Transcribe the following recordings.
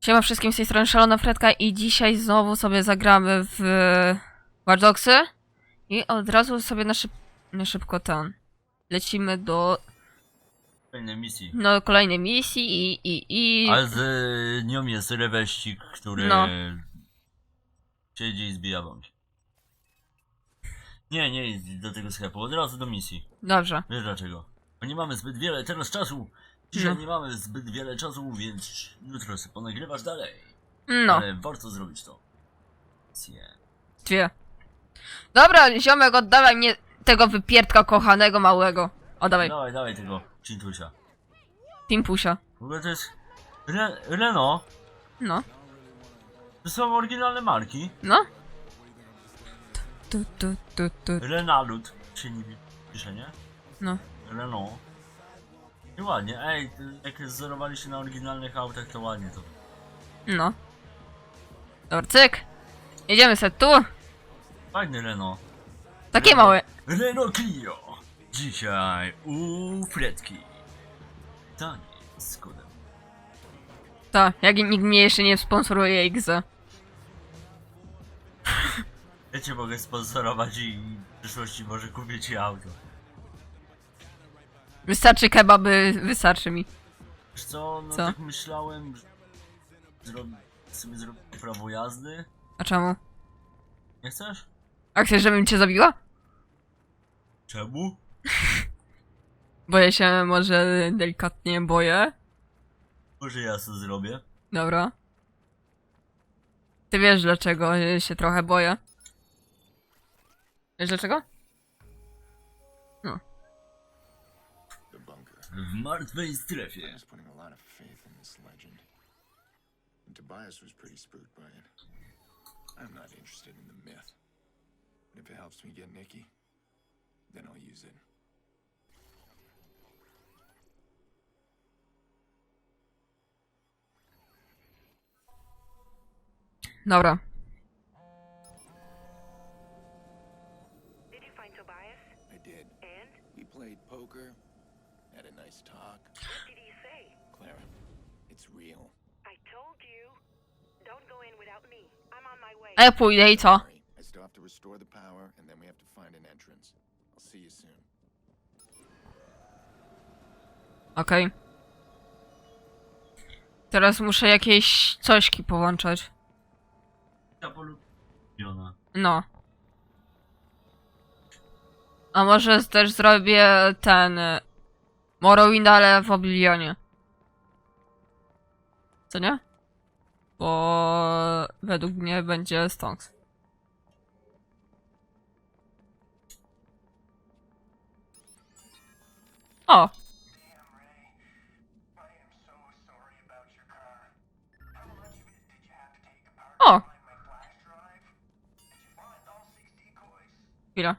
Siema wszystkim z tej strony Szalona Fredka i dzisiaj znowu sobie zagramy w Watch Dogsy i od razu sobie na, szyb na szybko ten lecimy do Kolejnej misji. no, kolejnej misji i, i, i Ale z nią jest reweścik, który No. siedzi i zbija bombki. Nie, nie idź do tego sklepu, od razu do misji. dobrze. Wiesz dlaczego? Bo nie mamy zbyt wiele teraz czasu. Dzisiaj No. nie mamy zbyt wiele czasu, więc jutro sobie ponagrywasz dalej. No, Ale warto zrobić to. Misję. dwie. Dobra, ziomek, oddawaj mnie tego wypierdka kochanego małego. Oddawaj, Dawaj, dawaj tego Cintusia. Pimpusia. W ogóle to jest Re Renault. No, To są oryginalne marki. no. Tu, tu, tu, tu. Renault się nie pisze, nie? No. Renault. I ładnie, ej, jak wzorowali się na oryginalnych autach, to ładnie to. No. Dobra, cyk. Jedziemy se tu. Fajny Renault. Takie małe. Renault Clio. Dzisiaj u Fredki. Tanie z kodem. Tak, jak nikt mnie jeszcze nie sponsoruje XZ. Ja cię mogę sponsorować i w przyszłości może kupię ci auto. Wystarczy kebaby, wystarczy mi. Wiesz co, no Co? tak myślałem, że zrobię sobie zrobię prawo jazdy. A czemu? Nie chcesz? A chcesz, żebym cię zabiła? Czemu? Bo ja się może delikatnie boję. Może ja to zrobię. Dobra. Ty wiesz dlaczego się trochę boję. Wiesz dlaczego? W martwej strefie. I was putting a lot of faith in this legend. And Tobias was pretty spooked by it. I'm not interested in the myth. But if it helps me get Nikki, then I'll use it. Dobra. A ja pójdę i co? I still have to restore the power, and then we have to find an entrance. I'll see you soon. Okej. Teraz muszę jakieś cośki połączać. Polubiona. No. A może też zrobię ten y, Morrowind, ale w Oblivionie. Co nie? Bo według mnie będzie Stonks. O! O! Chwila.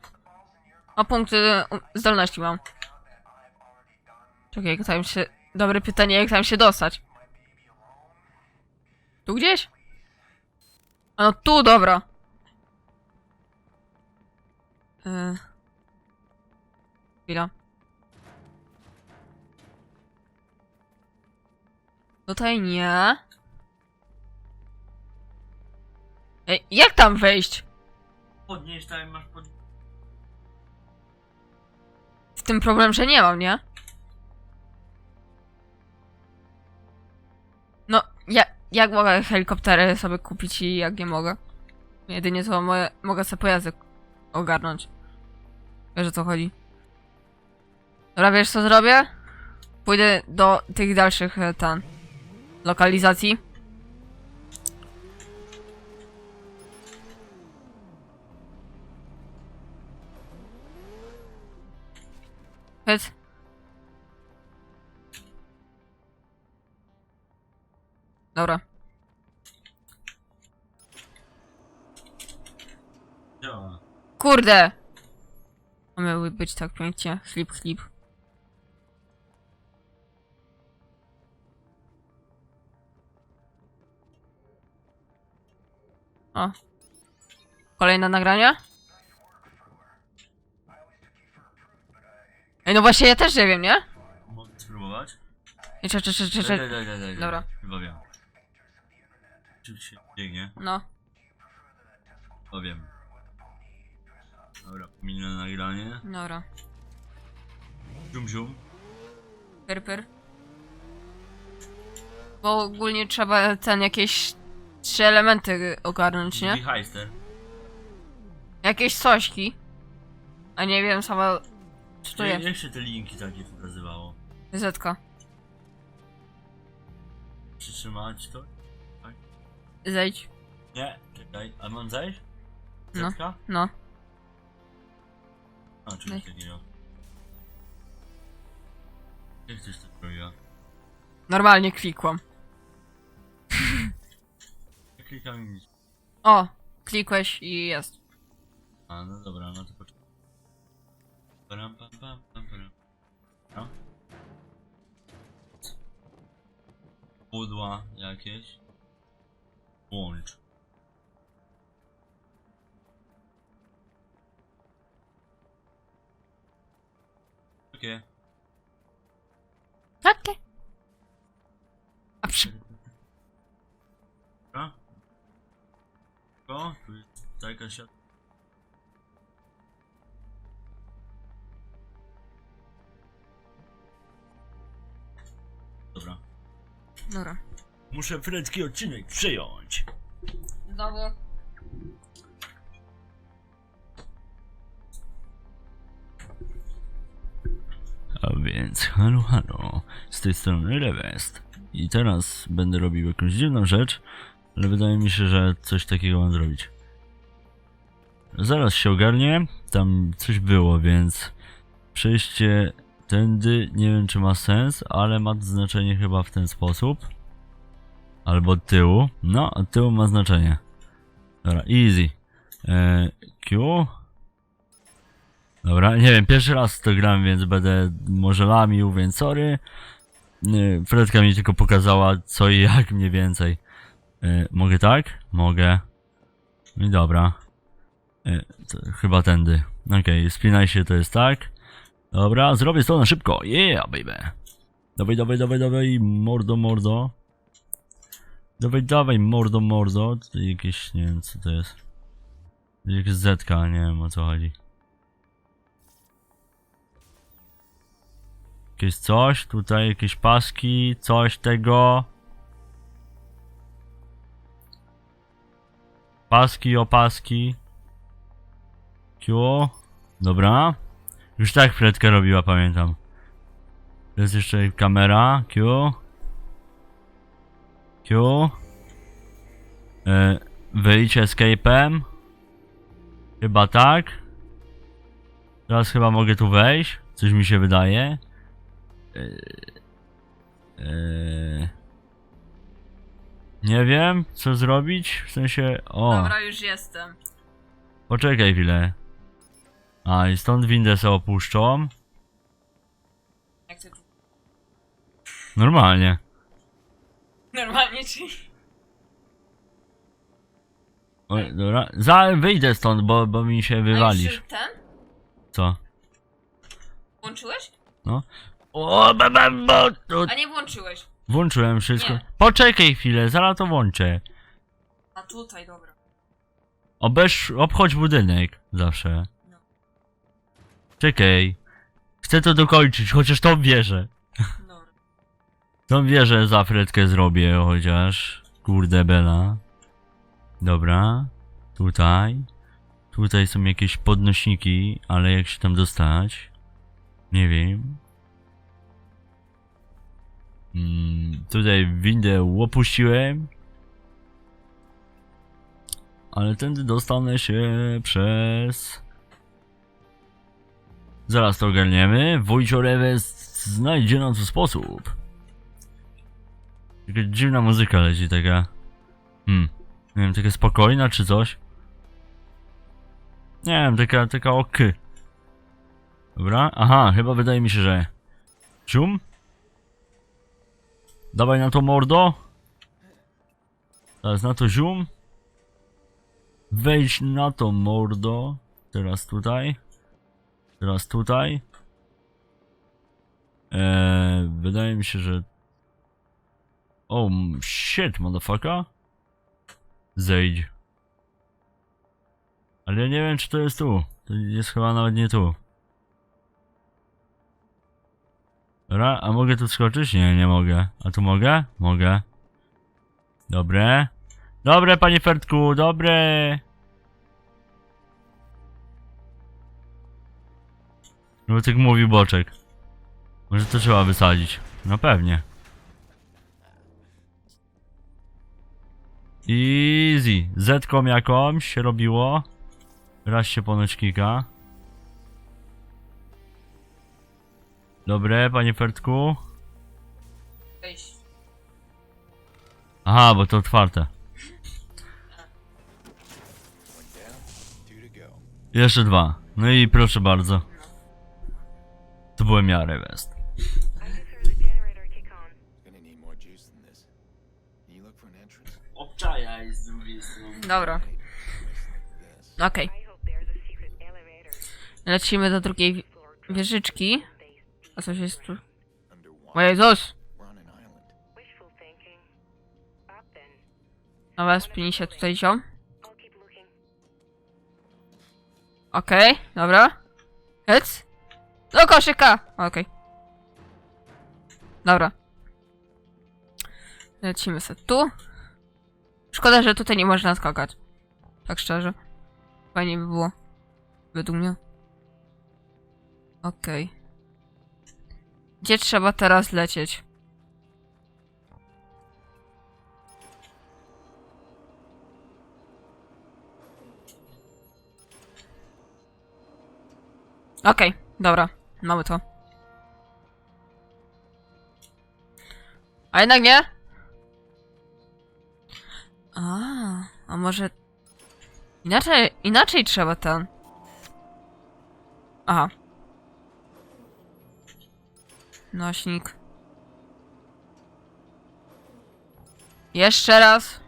A punkty zdolności mam. Czekaj, jak tam się... Dobre pytanie, jak tam się dostać? Tu gdzieś? A no tu, dobra. Yy. Chwila. Tutaj nie. Ej, jak tam wejść? Podnieś tam masz pod... W tym problem, że nie mam, nie? No, ja, jak mogę helikoptery sobie kupić i jak nie mogę? Jedynie to moje, mogę sobie pojazdy ogarnąć. Wiesz o co chodzi? Dobra, wiesz co zrobię? Pójdę do tych dalszych e, ten lokalizacji. Hyc. Kurde! A miały być tak pięknie. Chlip, chlip. O. Kolejne nagranie? Ej, no właśnie ja też nie wiem, nie? Mogę spróbować? Ej, cze, cze, cze, cze, Daj, daj, daj. Dobra. Chyba wiem. Oczywiście biegnie. No. Powiem. Dobra, minę nagranie. Dobra. Zium zium. Pyr, pyr. Bo ogólnie trzeba ten jakieś trzy elementy ogarnąć, nie? Heister. Jakieś sośki. A nie wiem sama co to jest. Jak się te linki takie pokazywało? Zetka. Przytrzymać to? Zejdź. Nie, czekaj. A mam zejść? No. Zetka? No. A, czy Daj. takiego? Jak coś to robiła? Normalnie klikłam. Ja klikam i nic. O! Klikłeś i jest. A, no dobra, no to poczekaj. Param, pam, pam, pam, param. No. Pudła jakieś. Łącz. Takie. Takie. A przy... Dobra. O, tu jest taka siat. Dobra. Dobra. Muszę frecki odcinek przejąć. Znowu. Więc, halo, halo, z tej strony Rewest. I teraz będę robił jakąś dziwną rzecz, ale wydaje mi się, że coś takiego mam zrobić. Zaraz się ogarnie, tam coś było, więc przejście tędy nie wiem czy ma sens, ale ma znaczenie chyba w ten sposób. Albo tyłu. No, tyłu ma znaczenie. Dobra, easy. E, Q. Dobra, nie wiem, pierwszy raz to gram, więc będę może lamił, więc sorry. Fredka mi tylko pokazała co i jak mniej więcej. E, mogę tak? Mogę. No I dobra. E, chyba tędy. Okej, spinaj się, to jest tak. Dobra, zrobię to na szybko. Yeah, baby. Dawaj, dawaj, dawaj, dawaj, mordo, mordo. Dawaj, dawaj, mordo, mordo. Tutaj jakieś, nie wiem co to jest. Jakieś zetka, nie wiem o co chodzi. Jakieś coś, tutaj jakieś paski, coś tego. Paski, opaski. Q. Dobra. Już tak Fredka robiła, pamiętam. Jest jeszcze kamera. Q. Q. E, wyjdź escape'em. Chyba tak. Teraz chyba mogę tu wejść. Coś mi się wydaje. Eee, nie wiem, co zrobić. W sensie. O, Dobra, już jestem. poczekaj chwilę. A, i stąd windę sobie opuszczą. Jak. Normalnie. Normalnie czy... O, dobra. Za, wyjdę stąd, bo, bo mi się A wywalisz. już ten? Co? Włączyłeś? O, ba, ba, bo, to... A nie włączyłeś. Włączyłem wszystko. Nie. Poczekaj chwilę, zaraz to włączę. A tutaj, dobra. Obesz, obchodź budynek. Zawsze. No. Czekaj. Chcę to dokończyć, chociaż tą wierzę. Dobra. Tą wieżę za Fredkę zrobię, chociaż. Kurde bela. Dobra. Tutaj. Tutaj są jakieś podnośniki, ale jak się tam dostać? Nie wiem. Mm, tutaj windę opuściłem. Ale tędy dostanę się przez... Zaraz to ogarniemy. Wójcio Rewest znajdzie nam tu sposób. Jaka dziwna muzyka leci, taka... Hmm. Nie wiem, taka spokojna czy coś? Nie wiem, taka, taka ok. Dobra, aha, chyba wydaje mi się, że... Cium? Dawaj na to mordo. Teraz na to zium. Wejdź na to mordo. Teraz tutaj. Teraz tutaj. Eee, wydaje mi się, że... Oh shit, motherfucker. Zejdź. Ale ja nie wiem, czy to jest tu. To jest chyba nawet nie tu. Dobra, a mogę tu skoczyć? Nie, nie mogę. A tu mogę? Mogę. Dobre. Dobre, panie Fertku, dobre. No tak mówi Boczek. Może to trzeba wysadzić. No pewnie. Easy. Zetką jakąś się robiło. Raz się ponoć kika. Dobre, panie Fertku. Aha, bo to otwarte. Jeszcze dwa. No i proszę bardzo. To z drugiej strony. Dobra, okej. Lecimy do drugiej wieżyczki. A coś jest tu. O Jezus! Dobra, spini się tutaj ziom. Okej, dobra. Hec. Do koszyka! Okej. Dobra. Lecimy sobie tu. Szkoda, że tutaj nie można skakać. Tak szczerze. Fajnie by było. Według mnie. Okej. Gdzie trzeba teraz lecieć? Okej, dobra. Mamy to. A jednak nie? A, a może... Inaczej, inaczej trzeba ten... Aha. Nośnik. Jeszcze raz.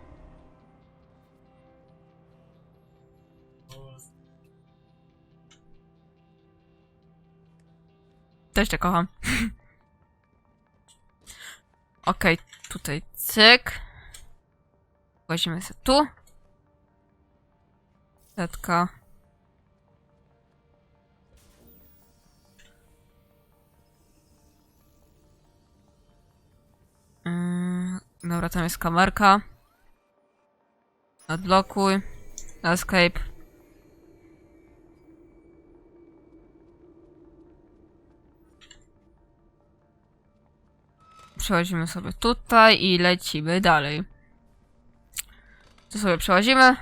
Też cię kocham. Okej, tutaj cyk. Włazimy sobie tu. Setka. Dobra, tam jest kamerka. Odblokuj. Escape. Przechodzimy sobie tutaj i lecimy dalej. Tu sobie przechodzimy.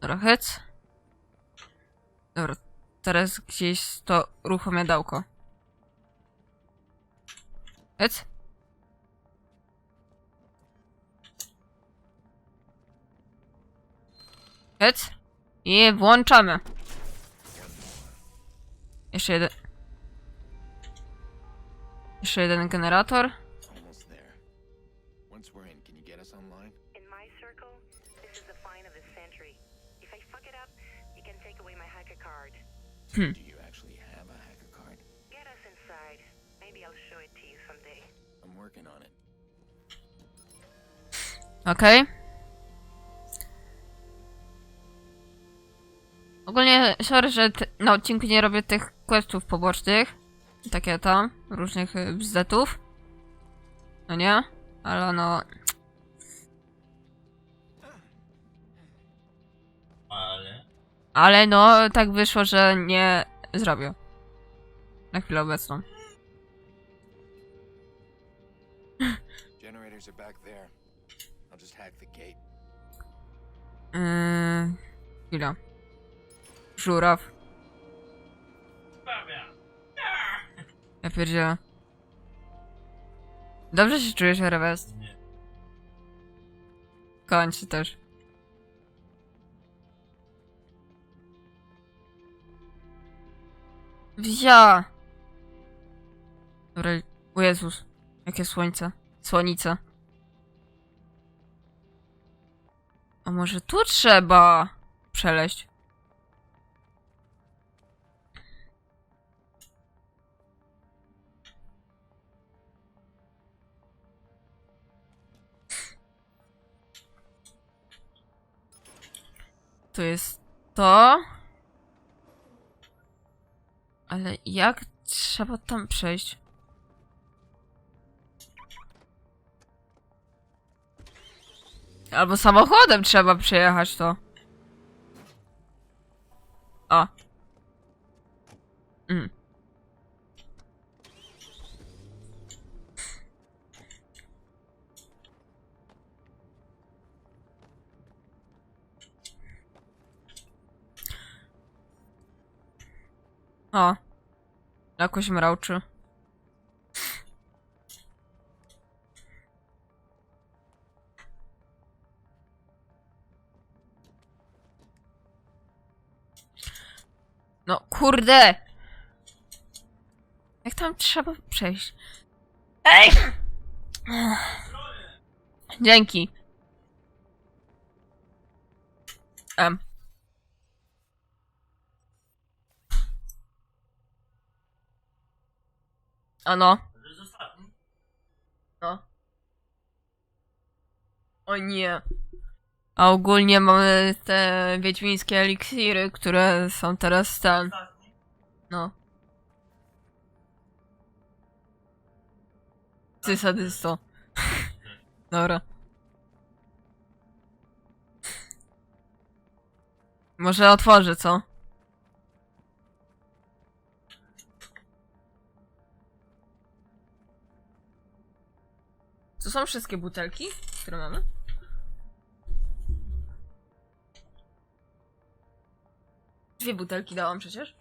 Dobra, hyc. Dobra, teraz gdzieś to ruchomiadełko. Hyc. Hyc. I włączamy. Jeszcze jeden. Jeszcze jeden generator. Almost there. Once Ogólnie, sorry, że t- na odcinku nie robię tych questów pobocznych. Takie tam, różnych y, bzdetów. No nie? Ale no... Ale... Ale no, tak wyszło, że nie zrobię. Na chwilę obecną. Generators are back there. I'll just hack the gate. Yy... Chwila. Żuraw. Ja pierdzielę. Dobrze się czujesz, Rewest? Nie. Kończy też. Wzia! Dobra, o Jezus. Jakie słońce. Słonica. A może tu trzeba przeleść? Tu jest to. Ale jak trzeba tam przejść? Albo samochodem trzeba przejechać to. O. Mm. O. Jakoś mrauczy. No kurde! Jak tam trzeba przejść? Ej! Dzięki. Em. Ano. No. O nie. A ogólnie mamy te wiedźmińskie eliksiry, które są teraz ten. No. Ty sadysto. Dobra. Może otworzę, co? Są wszystkie butelki, które mamy? Dwie butelki dałam przecież.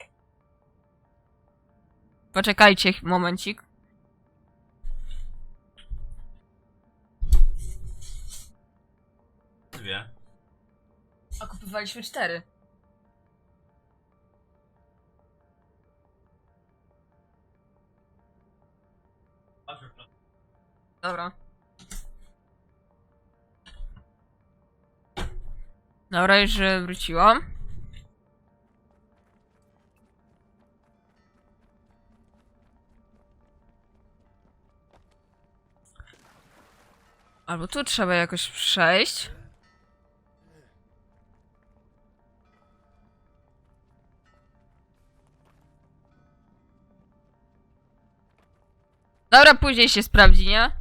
Poczekajcie momencik. Dwie. A kupowaliśmy cztery. Dobra. Dobra, już wróciłam. Albo tu trzeba jakoś przejść. Dobra, później się sprawdzi, nie?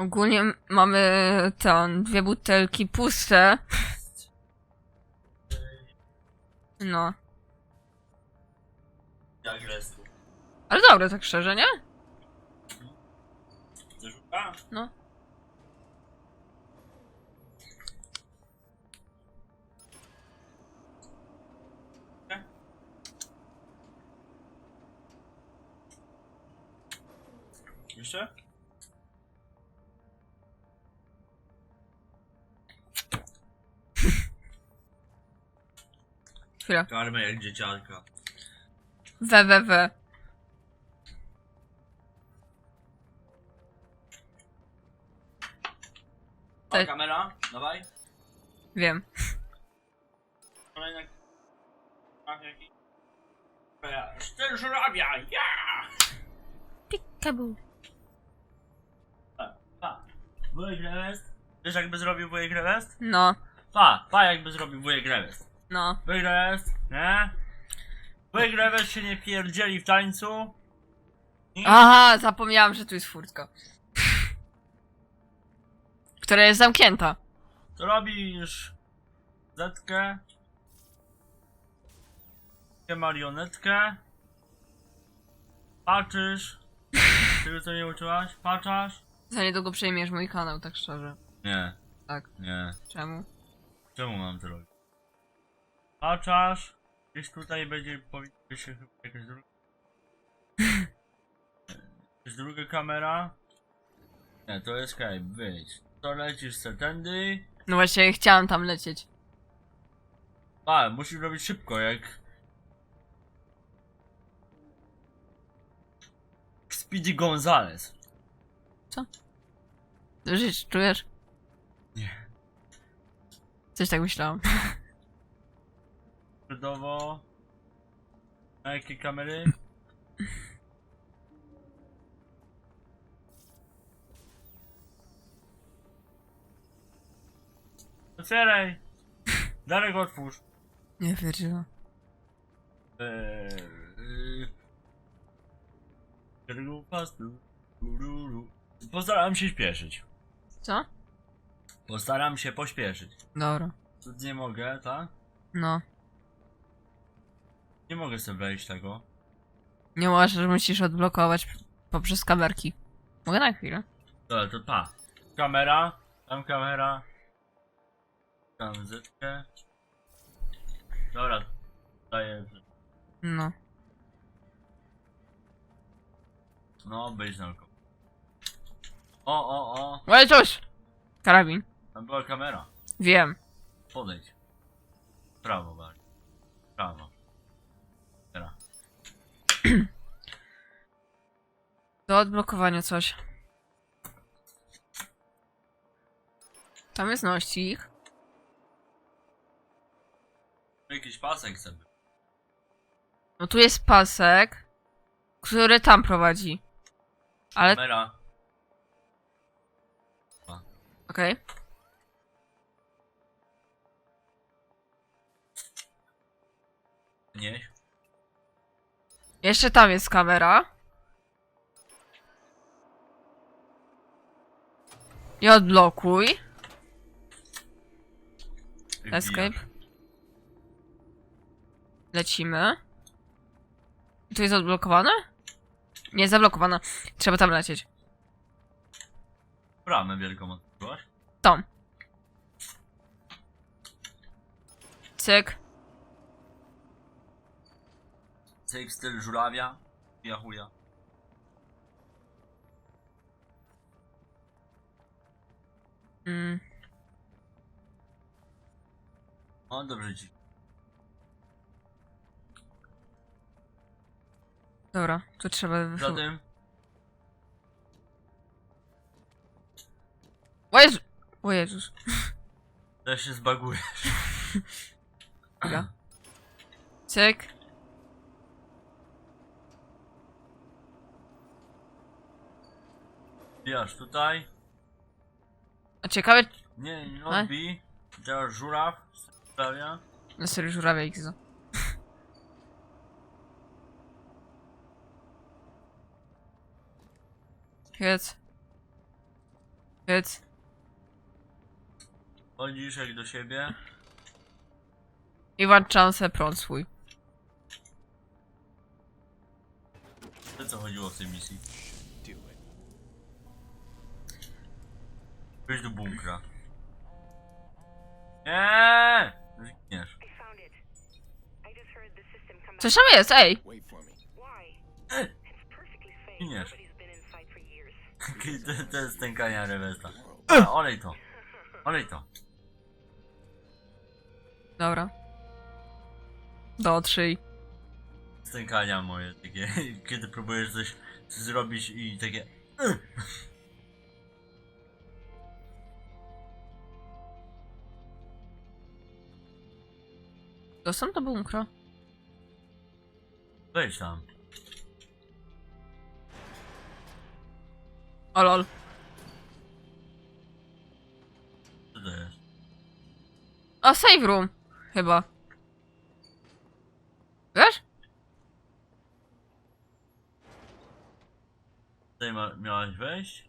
Ogólnie mamy tam dwie butelki puste. No. Jak jest tu? Ale dobre, tak szczerze, nie? No. Jeszcze? Chwila. Karmę jak dzieciarka. We, we, we. Tak. kamera? Dawaj. Wiem. Kolejna... Tak, jaki... Ten żurawia! Ja! Pikabu. Pa. Wujek Rewest? Wiesz jakby zrobił wujek Rewest? No, Pa, pa jakby zrobił wujek Rewest. No. Rewest, nie? Wujek Rewest się nie pierdzieli w tańcu. I... Aha, zapomniałam, że tu jest furtka. Która jest zamknięta. Robisz zetkę, marionetkę, patrzysz, tego co mnie uczyłaś, patrzasz? Za niedługo przejmiesz mój kanał, tak szczerze. Nie, Tak. nie, Czemu? czemu mam to robić? Patrzasz, gdzieś tutaj będzie, powinna się chyba jakaś druga, jakaś druga kamera. Nie, to jest Skype, wyjdź. To lecisz se tędy, No właśnie, chciałam tam lecieć. A, musisz robić szybko, jak... Speedy Gonzales. Żyć, czujesz? Nie. Coś tak myślałam. Środowo. Na jakie kamery? Otwieraj! Darek, otwórz. Nie wierzyłam. Eee. Postaram się śpieszyć. Co? Postaram się pośpieszyć. Dobra. Nie mogę, tak? No. Nie mogę sobie wejść tego. Nie możesz, musisz odblokować poprzez kamerki. Mogę na chwilę. Dobra, to pa. Kamera, tam kamera. Tam zetkę. Dobra, daję. No. No, być na oko. O, o, o, Ale cóż! Karabin. tam była kamera. Wiem. Podejdź. Prawo bardziej. Prawo. Do odblokowania coś. Tam jest nościk. Jakiś pasek sobie. No tu jest pasek, który tam prowadzi. Ale, Kamera. okej. Nie. Jeszcze tam jest kamera. I odblokuj. Escape. Lecimy. Tu jest odblokowane? Nie, zablokowane. Trzeba tam lecieć. Bramę wielką odkryłaś. Tom. Cyk. Cyk styl żurawia. Ja chuja. Mm. O, dobrze ci. Dobra, tu trzeba... Za tym. O Jezu! O Jezus. Też się zbaguje. Chwila. Cyk. Wiesz, tutaj. A ciekawe... Nie, nie A? odbij. Teraz żuraw. Stawia. Na serio żurawia X. Hit. Hit. Jak do siebie. I sobie prąd swój. O co chodziło w tej misji? Do it. Wejdź do bunkra. Nie! Zginiesz. I found it. I just heard the system come back. Coś tam jest, ej! Years. To, to jest stękania rewesta. A, olej to. Olej to. Dobra. Dotrzyj. Stękania moje takie, kiedy próbujesz coś zrobić i takie... Dostęp do bunkra. Wejdź tam. O lol. Co to jest? A, save room. Chyba. Wiesz? Tutaj ma, miałaś wejść?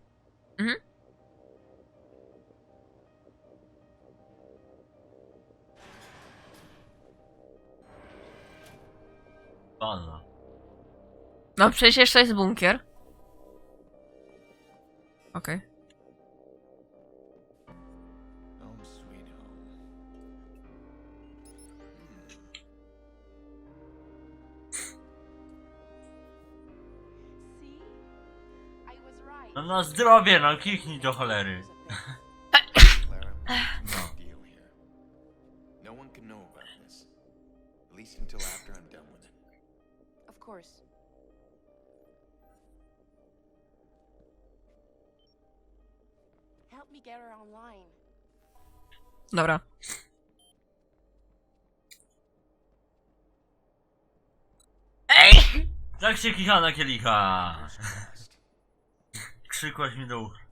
Mhm. Baza. No przecież to jest bunkier. Okej. Right. No na zdrowie, no kichnij do cholery. Dobra. Ej! Tak się kicha na kielicha! Krzykłaś mi do ucha.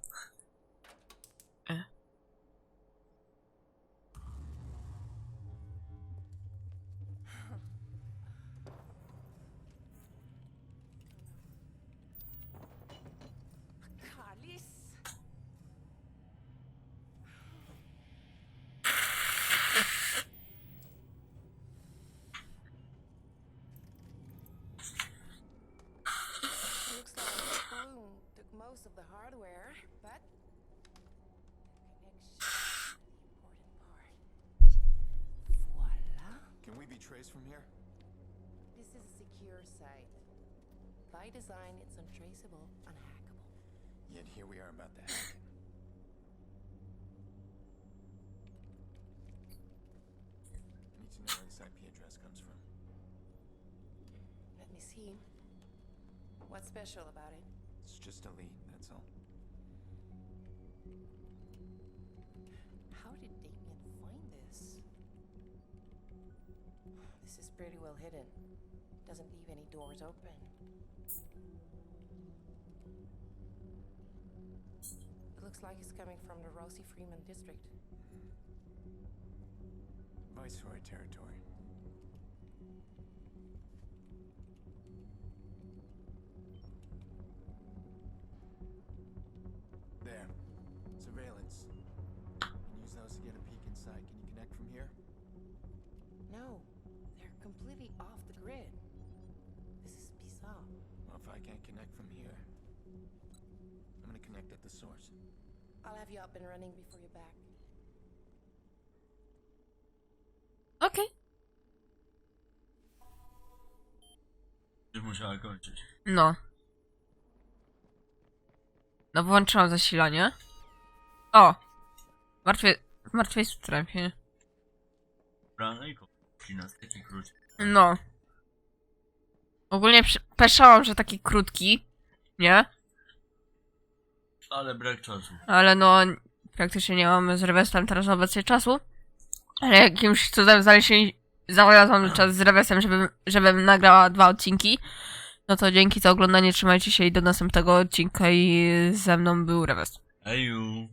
This IP address comes from. Let me see. What's special about it? It's just a lead, that's all. How did Damien find this? This is pretty well hidden. Doesn't leave any doors open. It looks like it's coming from the Rosie Freeman district. Viceroy territory. I can't connect from here, I'm gonna connect at the source. I'll have you up and running before you're back. Okej. Już musiała kończyć. No. No włączyłam zasilanie. O! Martwie... W martwej strefie. Brano i kopki. No. Ogólnie peszałam, że taki krótki. Nie? Ale brak czasu. Ale no... Praktycznie nie mamy z Rewestem teraz obecnie czasu. Ale jakimś cudem znaleźli... Znalazłam czas z Rewestem, żebym, żebym nagrała dwa odcinki. No to dzięki za oglądanie, trzymajcie się i do następnego odcinka i ze mną był Rewest. Eju.